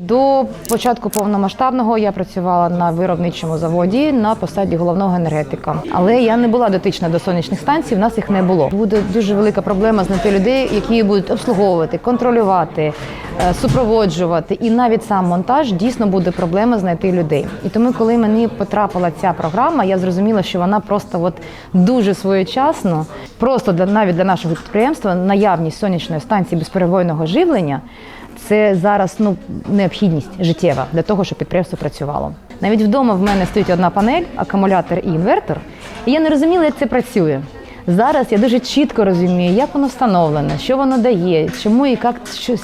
До початку повномасштабного я працювала на виробничому заводі на посаді головного енергетика. Але я не була дотична до сонячних станцій, в нас їх не було. Буде дуже велика проблема знайти людей, які будуть обслуговувати, контролювати, е, супроводжувати. І навіть сам монтаж дійсно буде проблема знайти людей. І тому, коли мені потрапила ця програма, я зрозуміла, що вона просто от дуже своєчасно, просто для навіть для нашого підприємства наявність сонячної станції безперебойного живлення. Це зараз ну необхідність життєва для того, щоб підприємство працювало. Навіть вдома в мене стоїть одна панель, акумулятор і інвертор, і я не розуміла, як це працює. Зараз я дуже чітко розумію, як воно встановлене, що воно дає, чому і як що з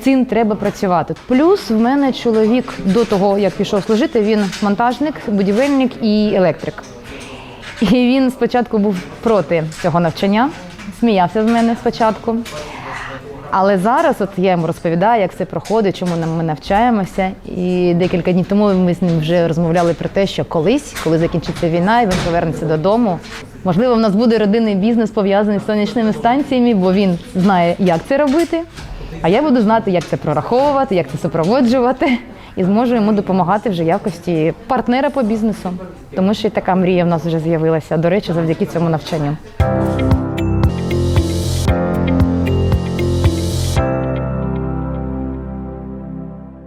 цим треба працювати. Плюс в мене чоловік до того, як пішов служити, він монтажник, будівельник і електрик. І він спочатку був проти цього навчання, сміявся з мене спочатку. Але зараз от я йому розповідаю, як це проходить, чому ми навчаємося. І декілька днів тому ми з ним вже розмовляли про те, що колись, коли закінчиться війна, і він повернеться додому. Можливо, в нас буде родинний бізнес пов'язаний з сонячними станціями, бо він знає, як це робити. А я буду знати, як це прораховувати, як це супроводжувати, і зможу йому допомагати вже якості партнера по бізнесу. Тому що і така мрія в нас вже з'явилася. До речі, завдяки цьому навчанню.